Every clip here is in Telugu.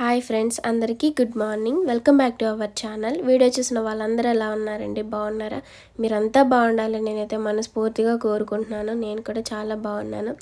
హాయ్ ఫ్రెండ్స్ అందరికీ good morning. Welcome back to our channel. Video చూసిన వాళ్ళందరూ ఎలా ఉన్నారండి? బాగున్నారా? మీరంతా బాగుండాలని నేనైతే మనస్ఫూర్తిగా కోరుకుంటున్నాను. నేను కూడా చాలా బాగున్నాను.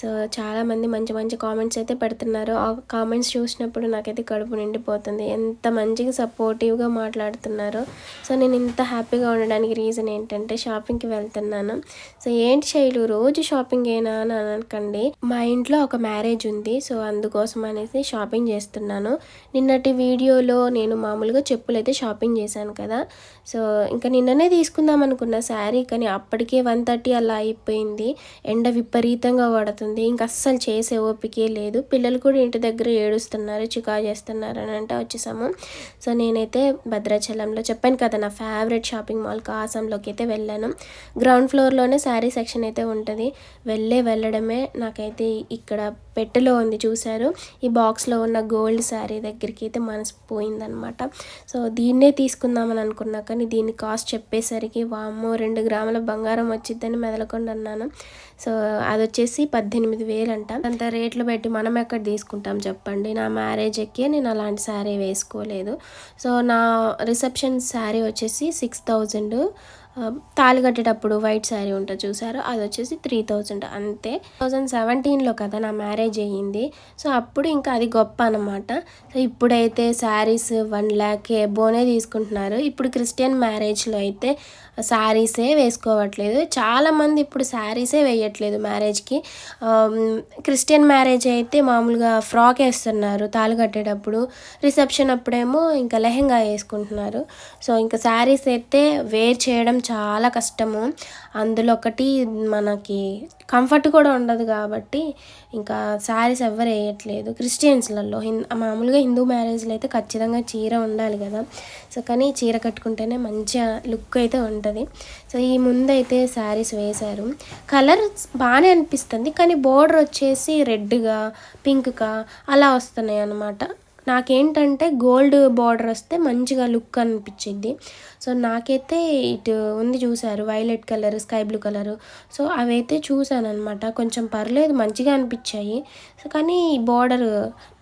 సో చాలామంది మంచి మంచి కామెంట్స్ అయితే పెడుతున్నారు. ఆ కామెంట్స్ చూసినప్పుడు నాకైతే కడుపు నిండిపోతుంది. ఎంత మంచిగా సపోర్టివ్గా మాట్లాడుతున్నారు. సో నేను ఇంత హ్యాపీగా ఉండడానికి రీజన్ ఏంటంటే షాపింగ్కి వెళ్తున్నాను. సో ఏంటి శైలు రోజు షాపింగ్ ఏనా అని అనకండి. మా ఇంట్లో ఒక మ్యారేజ్ ఉంది. సో అందుకోసం అనేసి షాపింగ్ చేస్తున్నాను. నిన్నటి వీడియోలో నేను మామూలుగా చెప్పులు అయితే షాపింగ్ చేశాను కదా. సో ఇంకా నిన్ననే తీసుకుందాం అనుకున్న శారీ కానీ అప్పటికే వన్ థర్టీ అలా అయిపోయింది. ఎండ విపరీతంగా పడుతుంది. ఇంకా అస్సలు చేసే ఓపికే లేదు. పిల్లలు కూడా ఇంటి దగ్గర ఏడుస్తున్నారు చికా చేస్తున్నారు అని అంటే వచ్చేసాము. సో నేనైతే భద్రాచలంలో చెప్పాను కదా నా ఫేవరెట్ షాపింగ్ మాల్ కాసంలోకి అయితే వెళ్ళాను. గ్రౌండ్ ఫ్లోర్లోనే శారీ సెక్షన్ అయితే ఉంటుంది. వెళ్ళే వెళ్ళడమే నాకైతే ఇక్కడ పెట్టెలో ఉంది చూశారు. ఈ బాక్స్లో ఉన్న గోల్డ్ శారీ దగ్గరికి అయితే మనసు పోయిందనమాట సో దీన్నే తీసుకుందామని అనుకున్నా కానీ దీని కాస్ట్ చెప్పేసరికి వామ్మో రెండు గ్రాముల బంగారం వచ్చిద్దని మెదలకుండా అన్నాను. సో అది వచ్చేసి పద్దెనిమిది వేలు అంట అంత రేట్లు పెట్టి మనం ఎక్కడ తీసుకుంటాం చెప్పండి? నా మ్యారేజ్కి నేను అలాంటి శారీ వేసుకోలేదు. సో నా రిసెప్షన్ శారీ వచ్చేసి సిక్స్ థౌజండ్ తాళి కట్టేటప్పుడు వైట్ శారీ ఉంటుంది చూసారు? అది వచ్చేసి త్రీ థౌజండ్ అంతే. థౌజండ్ సెవెంటీన్లో కదా నా మ్యారేజ్ అయ్యింది. సో అప్పుడు ఇంకా అది గొప్ప అనమాట సో ఇప్పుడైతే శారీస్ వన్ ల్యాక్ ఎబోనే తీసుకుంటున్నారు. ఇప్పుడు క్రిస్టియన్ మ్యారేజ్లో అయితే శారీసే వేసుకోవట్లేదు. చాలామంది ఇప్పుడు శారీసే వేయట్లేదు మ్యారేజ్కి క్రిస్టియన్ మ్యారేజ్ అయితే మామూలుగా ఫ్రాక్ వేస్తున్నారు తాళి కట్టేటప్పుడు. రిసెప్షన్ అప్పుడేమో ఇంకా లెహెంగా వేసుకుంటున్నారు. సో ఇంకా శారీస్ అయితే వేర్ చేయడం చాలా కష్టము. అందులో ఒకటి మనకి కంఫర్ట్ కూడా ఉండదు కాబట్టి ఇంకా శారీస్ ఎవరు వేయట్లేదు. క్రిస్టియన్స్లలో హిందూ మామూలుగా హిందూ మ్యారేజ్లో అయితే ఖచ్చితంగా చీర ఉండాలి కదా. సో కానీ చీర కట్టుకుంటేనే మంచిగా లుక్ అయితే ఉంటుంది. సో ఈ ముందైతే శారీస్ వేశారు. కలర్ బాగానే అనిపిస్తుంది కానీ బోర్డర్ వచ్చేసి రెడ్గా పింక్గా అలా వస్తున్నాయి అన్నమాట నాకేంటంటే గోల్డ్ బార్డర్ వస్తే మంచిగా లుక్ అనిపించింది. సో నాకైతే ఇటు ఉంది చూసారు violet colour sky blue colour. So అవైతే చూసాను అనమాట కొంచెం పర్లేదు మంచిగా అనిపించాయి. సో కానీ బార్డర్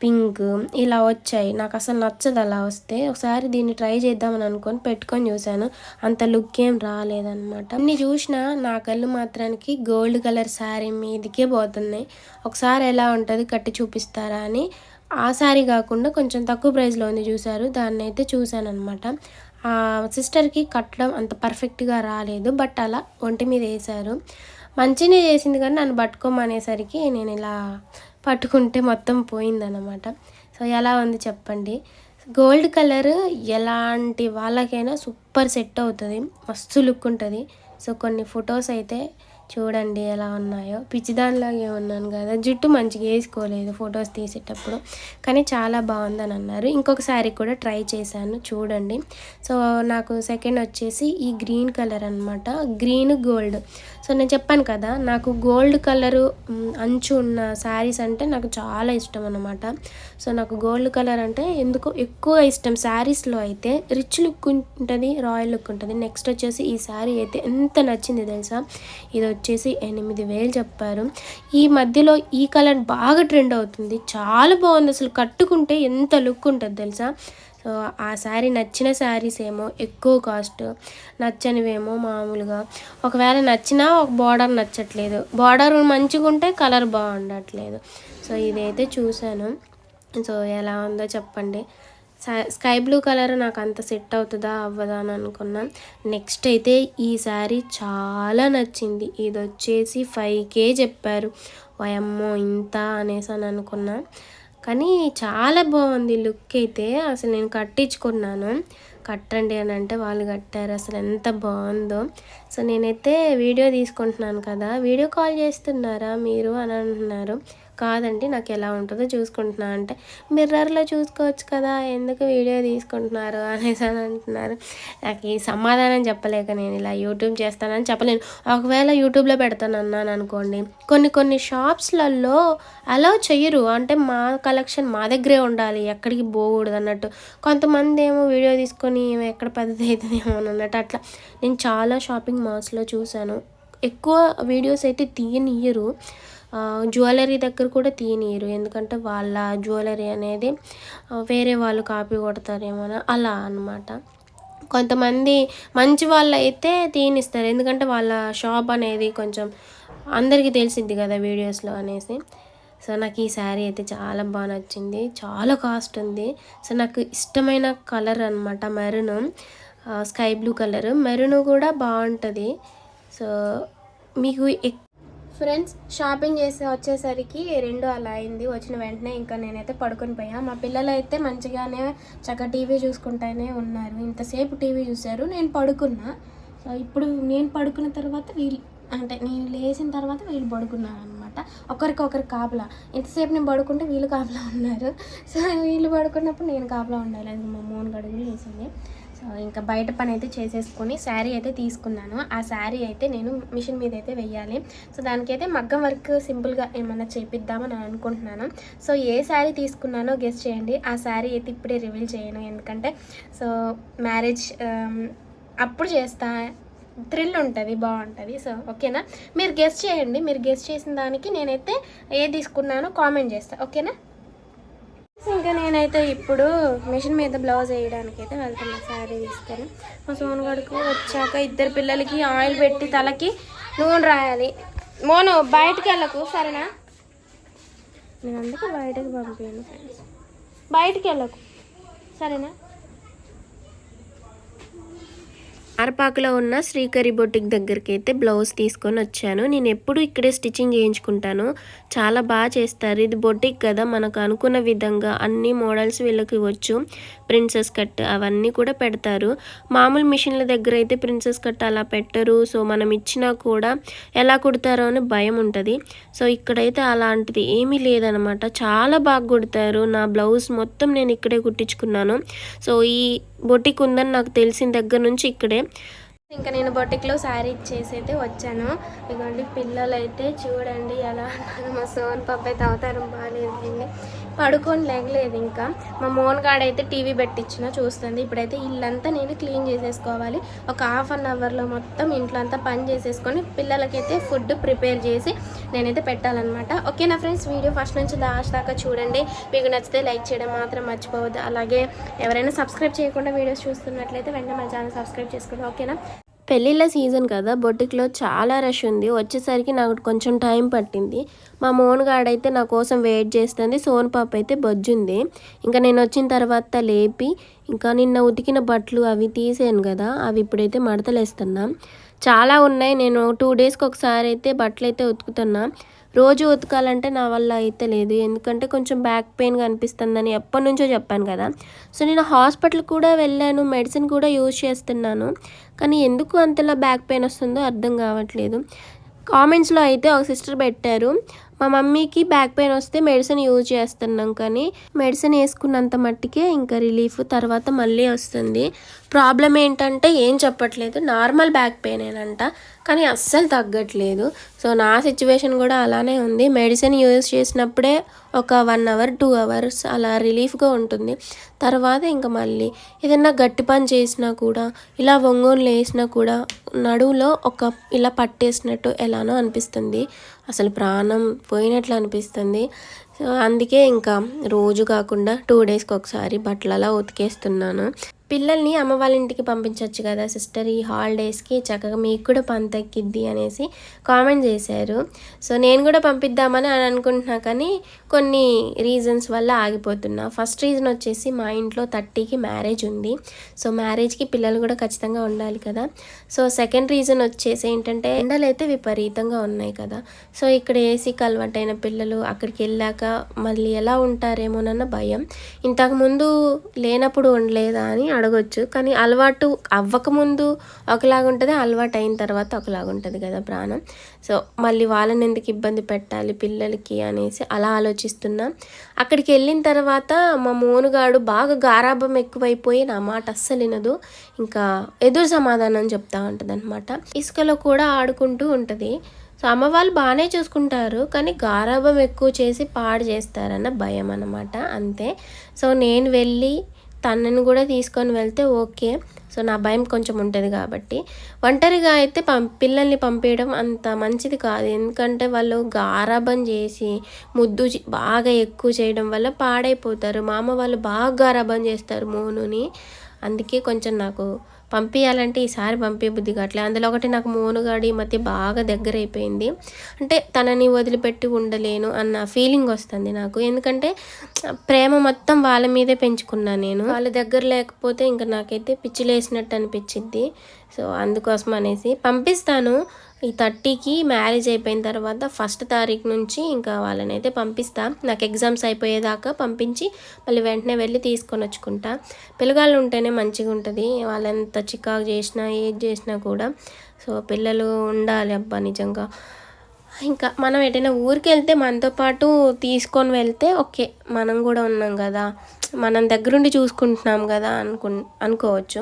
పింక్ ఇలా వచ్చాయి. నాకు అసలు నచ్చదు అలా వస్తే. ఒకసారి దీన్ని ట్రై చేద్దామని అనుకొని పెట్టుకొని చూశాను. అంత లుక్ ఏం రాలేదనమాట అన్ని చూసినా నా కళ్ళు మాత్రానికి గోల్డ్ కలర్ శారీ మీదకే పోతున్నాయి. ఒకసారి ఎలా ఉంటుంది కట్టి చూపిస్తారా అని ఆ శారీ కాకుండా కొంచెం తక్కువ ప్రైస్లో ఉంది చూసారు దాన్ని అయితే చూశాను అనమాట ఆ సిస్టర్కి కట్టడం అంత పర్ఫెక్ట్గా రాలేదు. బట్ అలా ఒంటి మీద వేశారు. మంచినే చేసింది కానీ నన్ను పట్టుకోమనేసరికి నేను ఇలా పట్టుకుంటే మొత్తం పోయిందనమాట సో ఎలా ఉంది చెప్పండి? గోల్డ్ కలర్ ఎలాంటి వాళ్ళకైనా సూపర్ సెట్ అవుతుంది. మస్తు లుక్ ఉంటుంది. సో కొన్ని ఫొటోస్ అయితే చూడండి ఎలా ఉన్నాయో. పిచ్చిదానిలాగే ఉన్నాను కదా. జుట్టు మంచిగా వేసుకోలేదు ఫొటోస్ తీసేటప్పుడు. కానీ చాలా బాగుందని అన్నారు. ఇంకొక శారీ కూడా ట్రై చేశాను చూడండి. సో నాకు సెకండ్ వచ్చేసి ఈ గ్రీన్ కలర్ అనమాట గ్రీన్ గోల్డ్. సో నేను చెప్పాను కదా నాకు గోల్డ్ కలరు అంచు ఉన్న శారీస్ అంటే నాకు చాలా ఇష్టం అనమాట సో నాకు గోల్డ్ కలర్ అంటే ఎందుకో ఎక్కువ ఇష్టం. శారీస్లో అయితే రిచ్ లుక్ ఉంటుంది రాయల్ లుక్ ఉంటుంది. నెక్స్ట్ వచ్చేసి ఈ శారీ అయితే ఎంత నచ్చింది తెలుసా? ఇది వచ్చేసి ఎనిమిది వేలు చెప్పారు. ఈ మధ్యలో ఈ కలర్ బాగా ట్రెండ్ అవుతుంది. చాలా బాగుంది అసలు. కట్టుకుంటే ఎంత లుక్ ఉంటుంది తెలుసా? సో ఆ శారీ నచ్చిన శారీస్ ఏమో ఎక్కువ కాస్ట్. నచ్చనివేమో మామూలుగా. ఒకవేళ నచ్చినా ఒక బార్డర్ నచ్చట్లేదు. బార్డర్ మంచిగా ఉంటే కలర్ బాగుండట్లేదు. సో ఇదైతే చూశాను. సో ఎలా ఉందో చెప్పండి. స్కై బ్లూ కలర్ నాకు అంత సెట్ అవుతుందా అవ్వదా అని అనుకున్నాను నెక్స్ట్ అయితే ఈ శారీ చాలా నచ్చింది. ఇది వచ్చేసి ఫైవ్ కే చెప్పారు. వయమ్మో ఇంత అనేసి అని అనుకున్నా. కానీ చాలా బాగుంది లుక్ అయితే. అసలు నేను కట్టించుకున్నాను. కట్టండి అని అంటే వాళ్ళు కట్టారు. అసలు ఎంత బాగుందో. సో నేనైతే వీడియో తీసుకుంటున్నాను కదా. వీడియో కాల్ చేస్తున్నారా మీరు అని అంటున్నారు. కాదండి నాకు ఎలా ఉంటుందో చూసుకుంటున్నా. అంటే మిర్రర్లో చూసుకోవచ్చు కదా ఎందుకు వీడియో తీసుకుంటున్నారు అనేసి అని అంటున్నారు. నాకు ఈ సమాధానం చెప్పలేక నేను ఇలా యూట్యూబ్ చేస్తానని చెప్పలేను. ఒకవేళ యూట్యూబ్లో పెడతాను అన్నాను అనుకోండి కొన్ని కొన్ని షాప్స్లలో అలా చెయ్యరు. అంటే మా కలెక్షన్ మా దగ్గరే ఉండాలి ఎక్కడికి పోకూడదు అన్నట్టు. కొంతమంది ఏమో వీడియో తీసుకొని ఎక్కడ పెద్దది అవుతుందేమో అన్నట్టు అట్లా. నేను చాలా షాపింగ్ మాల్స్లో చూశాను. ఎక్కువ వీడియోస్ అయితే తీయనియ్యరు. జ్యువెలరీ దగ్గర కూడా తీయనీయరు ఎందుకంటే వాళ్ళ జ్యువెలరీ అనేది వేరే వాళ్ళు కాపీ కొడతారేమో అలా అన్నమాట. కొంతమంది మంచి వాళ్ళు అయితే తీనిస్తారు. ఎందుకంటే వాళ్ళ షాప్ అనేది కొంచెం అందరికీ తెలిసిద్ది కదా వీడియోస్లో అనేసి. సో నాకు ఈ శారీ అయితే చాలా బాగా నచ్చింది. చాలా కాస్ట్ ఉంది. సో నాకు ఇష్టమైన కలర్ అనమాట maroon. Sky blue colour. Maroon కూడా బాగుంటుంది. సో మీకు ఎక్- ఫ్రెండ్స్ షాపింగ్ చేసి వచ్చేసరికి రెండు అలా అయింది. వచ్చిన వెంటనే ఇంకా నేనైతే పడుకొని పోయా. మా పిల్లలు అయితే మంచిగానే చక్కగా టీవీ చూసుకుంటానే ఉన్నారు. ఇంతసేపు టీవీ చూశారు. నేను పడుకున్నా. సో ఇప్పుడు నేను పడుకున్న తర్వాత వీళ్ళు అంటే నేను లేచిన తర్వాత వీళ్ళు పడుకున్నారు అనమాట ఒకరికొకరు కాపలా. ఇంతసేపు నేను పడుకుంటే వీళ్ళు కాపలా ఉన్నారు. సో వీళ్ళు పడుకున్నప్పుడు నేను కాపలా ఉండాలి. అది మా మూడు గడుగులు వేసింది. సో ఇంకా బయట పని అయితే చేసేసుకొని శారీ అయితే తీసుకున్నాను. ఆ శారీ అయితే నేను మిషన్ మీద అయితే వెయ్యాలి. సో దానికైతే మగ్గం వర్క్ సింపుల్గా ఏమన్నా చేపిద్దామని అనుకుంటున్నాను. సో ఏ శారీ తీసుకున్నానో గెస్ట్ చేయండి. ఆ శారీ అయితే ఇప్పుడే రివీల్ చేయను. ఎందుకంటే సో మ్యారేజ్ um, అప్పుడు చేస్తా. థ్రిల్ ఉంటుంది బాగుంటుంది. సో ఓకేనా మీరు గెస్ట్ చేయండి. మీరు గెస్ట్ చేసిన దానికి నేనైతే ఏ తీసుకున్నానో కామెంట్ చేస్తాను ఓకేనా ఇంకా నేనైతే ఇప్పుడు మిషన్ మీద బ్లౌజ్ వేయడానికి అయితే వెళ్తున్నా శారీ తీసుకొని. మా సోనగడుకు వచ్చాక ఇద్దరు పిల్లలకి ఆయిల్ పెట్టి తలకి నూనె రాయాలి. మోను బయటికి వెళ్ళకు సరేనా? నేను అందుకే బయటకు పంపాను. ఫ్రెండ్స్ బయటికి వెళ్ళకు సరేనా? కార్పాకులో ఉన్న శ్రీకరి బొటిక్ దగ్గరికి అయితే బ్లౌజ్ తీసుకొని వచ్చాను. నేను ఎప్పుడు ఇక్కడే స్టిచ్చింగ్ చేయించుకుంటాను. చాలా బాగా చేస్తారు. ఇది బొటిక్ కదా. మనకు అనుకున్న విధంగా అన్ని మోడల్స్ వీళ్ళకి వచ్చు ప్రిన్సెస్ కట్ అవన్నీ కూడా పెడతారు. మామూలు మిషన్ల దగ్గర అయితే ప్రిన్సెస్ కట్ అలా పెట్టరు. సో మనం ఇచ్చినా కూడా ఎలా కుడతారో అని భయం ఉంటుంది. సో ఇక్కడైతే అలాంటిది ఏమీ లేదనమాట. చాలా బాగా కుడతారు. నా బ్లౌజ్ మొత్తం నేను ఇక్కడే కుట్టించుకున్నాను. సో ఈ బొటిక్ ఉందని నాకు తెలిసిన దగ్గర నుంచి ఇక్కడే. ఇంకా నేను బొటిక్లో శారీ ఇచ్చేసి అయితే వచ్చాను. ఇదిగోండి పిల్లలు అయితే చూడండి ఎలా అన్నారు మా సోన్ పాప అయితే అవతారం బాగాలేదండి పడుకొని లేగలేదు ఇంకా. మా మోన్ గాడ్ అయితే టీవీ పెట్టించిన చూస్తుంది. ఇప్పుడైతే ఇల్లంతా నేను క్లీన్ చేసేసుకోవాలి. ఒక హాఫ్ అన్ అవర్లో మొత్తం ఇంట్లో అంతా పని చేసేసుకొని పిల్లలకైతే ఫుడ్ ప్రిపేర్ చేసి నేనైతే పెట్టాలన్నమాట. ఓకే నా ఫ్రెండ్స్? వీడియో ఫస్ట్ నుంచి లాస్ట్ దాకా చూడండి. మీకు నచ్చితే లైక్ చేయడం మాత్రం మర్చిపోవద్దు. అలాగే ఎవరైనా సబ్స్క్రైబ్ చేయకుండా వీడియోస్ చూస్తున్నట్లయితే వెంటనే మన ఛానల్ సబ్స్క్రైబ్ చేసుకోండి. ఓకేనా? పెళ్ళిళ్ళ సీజన్ కదా బొటిక్లో చాలా రష్ ఉంది. వచ్చేసరికి నాకు కొంచెం టైం పట్టింది. మా మోన్గాడైతే నా కోసం వెయిట్ చేస్తుంది. సోన్ పాప అయితే బొజ్జుంది. ఇంకా నేను వచ్చిన తర్వాత లేపి ఇంకా నిన్న ఉతికిన బట్టలు అవి తీసాను కదా అవి ఇప్పుడైతే మడతలేస్తున్నా. చాలా ఉన్నాయి. నేను టూ డేస్కి ఒకసారి అయితే బట్టలు అయితే ఉతుకుతున్నా. రోజు ఉతకాలంటే నా వల్ల అయితే లేదు. ఎందుకంటే కొంచెం బ్యాక్ పెయిన్గా అనిపిస్తుందని ఎప్పటి నుంచో చెప్పాను కదా. సో నేను హాస్పిటల్ కూడా వెళ్ళాను మెడిసిన్ కూడా యూజ్ చేస్తున్నాను. కానీ ఎందుకు అంతలా బ్యాక్ పెయిన్ వస్తుందో అర్థం కావట్లేదు. కామెంట్స్లో అయితే ఒక సిస్టర్ పెట్టారు మా మమ్మీకి బ్యాక్ పెయిన్ వస్తే మెడిసిన్ యూజ్ చేస్తున్నాం కానీ మెడిసిన్ వేసుకున్నంత మట్టికే ఇంకా రిలీఫ్ తర్వాత మళ్ళీ వస్తుంది. ప్రాబ్లం ఏంటంటే ఏం చెప్పట్లేదు నార్మల్ బ్యాక్ పెయిన్ ఏనంట. కానీ అస్సలు తగ్గట్లేదు. సో నా సిచ్యువేషన్ కూడా అలానే ఉంది. మెడిసిన్ యూజ్ చేసినప్పుడే ఒక వన్ అవర్ టూ అవర్స్ అలా రిలీఫ్గా ఉంటుంది. తర్వాత ఇంకా మళ్ళీ ఏదైనా గట్టి పని చేసినా కూడా ఇలా ఒంగోలు వేసినా కూడా నడువులో ఒక ఇలా పట్టేసినట్టు ఎలానో అనిపిస్తుంది. అసలు ప్రాణం పోయినట్లు అనిపిస్తుంది. సో అందుకే ఇంకా రోజు కాకుండా టూ డేస్కి ఒకసారి బట్టలు అలా ఉతికేస్తున్నాను. పిల్లల్ని అమ్మ వాళ్ళ ఇంటికి పంపించవచ్చు కదా సిస్టర్ ఈ హాలిడేస్కి చక్కగా మీకు కూడా పంతెక్కిద్ది అనేసి కామెంట్ చేశారు. సో నేను కూడా పంపిద్దామని అని అనుకుంటున్నా కానీ కొన్ని రీజన్స్ వల్ల ఆగిపోతున్నా. ఫస్ట్ రీజన్ వచ్చేసి మా ఇంట్లో థర్టీకి మ్యారేజ్ ఉంది. సో మ్యారేజ్కి పిల్లలు కూడా ఖచ్చితంగా ఉండాలి కదా. సో సెకండ్ రీజన్ వచ్చేసి ఏంటంటే ఎండలు అయితే విపరీతంగా ఉన్నాయి కదా. సో ఇక్కడ ఏసీకి అలవాటైన పిల్లలు అక్కడికి వెళ్ళాక మళ్ళీ ఎలా ఉంటారేమోనన్న భయం. ఇంతకుముందు లేనప్పుడు ఉండలేదా అని అడగొచ్చు. కానీ అలవాటు అవ్వకముందు ఒకలాగా ఉంటుంది అలవాటు అయిన తర్వాత ఒకలాగా ఉంటుంది కదా ప్రాణం. సో మళ్ళీ వాళ్ళని ఎందుకు ఇబ్బంది పెట్టాలి పిల్లలకి అనేసి అలా ఆలోచిస్తున్నా. అక్కడికి వెళ్ళిన తర్వాత మా మోనుగాడు బాగా గారాభం ఎక్కువైపోయి నా మాట అస్సలు వినదు. ఇంకా ఎదురు సమాధానం చెప్తా ఉంటుంది అనమాట ఇసుకలో కూడా ఆడుకుంటూ ఉంటుంది. సో అమ్మ వాళ్ళు బాగానే చూసుకుంటారు కానీ గారాభం ఎక్కువ చేసి పాడు చేస్తారన్న భయం అన్నమాట. అంతే. సో నేను వెళ్ళి తనని కూడా తీసుకొని వెళ్తే ఓకే. సో నా భయం కొంచెం ఉంటుంది కాబట్టి. ఒంటరిగా అయితే పం పిల్లల్ని పంపించడం అంత మంచిది కాదు. ఎందుకంటే వాళ్ళు గారాబం చేసి ముద్దు బాగా ఎక్కువ చేయడం వల్ల పాడైపోతారు. మామ వాళ్ళు బాగా గారాబం చేస్తారు మోనుని. అందుకే కొంచెం నాకు పంపించాలంటే ఈసారి పంపే బుద్ధి కావట్లేదు అందులో ఒకటి నాకు మోనుగాడి మధ్య బాగా దగ్గర అయిపోయింది అంటే తనని వదిలిపెట్టి ఉండలేను అన్న ఫీలింగ్ వస్తుంది నాకు. ఎందుకంటే ప్రేమ మొత్తం వాళ్ళ మీదే పెంచుకున్నాను నేను. వాళ్ళ దగ్గర లేకపోతే ఇంకా నాకైతే పిచ్చి లేసినట్టు అనిపించింది సో అందుకోసం అనేసి పంపిస్తాను. ఈ థర్టీకి మ్యారేజ్ అయిపోయిన తర్వాత ఫస్ట్ తారీఖు నుంచి ఇంకా వాళ్ళని అయితే పంపిస్తా. నాకు ఎగ్జామ్స్ అయిపోయేదాకా పంపించి మళ్ళీ వెంటనే వెళ్ళి తీసుకొని వచ్చుకుంటా. పిల్లగాళ్ళు ఉంటేనే మంచిగా ఉంటుంది. వాళ్ళు చికాకు చేసినా ఏది చేసినా కూడా. సో పిల్లలు ఉండాలి అబ్బా నిజంగా. ఇంకా మనం ఎటైనా ఊరికి వెళ్తే మనతో పాటు తీసుకొని వెళ్తే ఓకే మనం కూడా ఉన్నాం కదా. మనం దగ్గరుండి చూసుకుంటున్నాం కదా అనుకు అనుకోవచ్చు.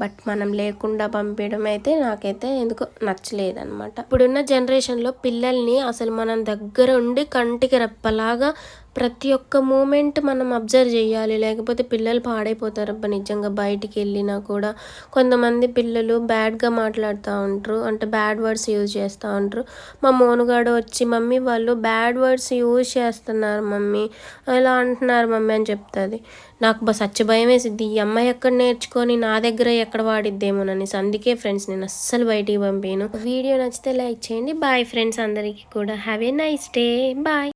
బట్ మనం లేకుండా పంపించడం అయితే నాకైతే ఎందుకో నచ్చలేదన్నమాట. ఇప్పుడున్న జనరేషన్లో పిల్లల్ని అసలు మనం దగ్గర ఉండి కంటికి రెప్పలాగా ప్రతి ఒక్క మూమెంట్ మనం అబ్జర్వ్ చేయాలి. లేకపోతే పిల్లలు పాడైపోతారు అబ్బా నిజంగా బయటికి వెళ్ళినా కూడా. కొంతమంది పిల్లలు బ్యాడ్గా మాట్లాడుతూ ఉంటారు. అంటే బ్యాడ్ వర్డ్స్ యూజ్ చేస్తూ ఉంటారు. మా మోనుగాడు వచ్చి మమ్మీ వాళ్ళు బ్యాడ్ వర్డ్స్ యూజ్ చేస్తున్నారు మమ్మీ. ఇలా అంటున్నారు మమ్మీ అని చెప్తుంది. నాకు బస్ భయం వేసిద్ది ఈ అమ్మాయి ఎక్కడ నేర్చుకొని నా దగ్గర ఎక్కడ వాడిద్దేమోనని అందుకే ఫ్రెండ్స్ నేను అస్సలు బయటికి పంపాను వీడియో నచ్చితే లైక్ చేయండి. బాయ్ ఫ్రెండ్స్ అందరికీ కూడా. Have a nice day bye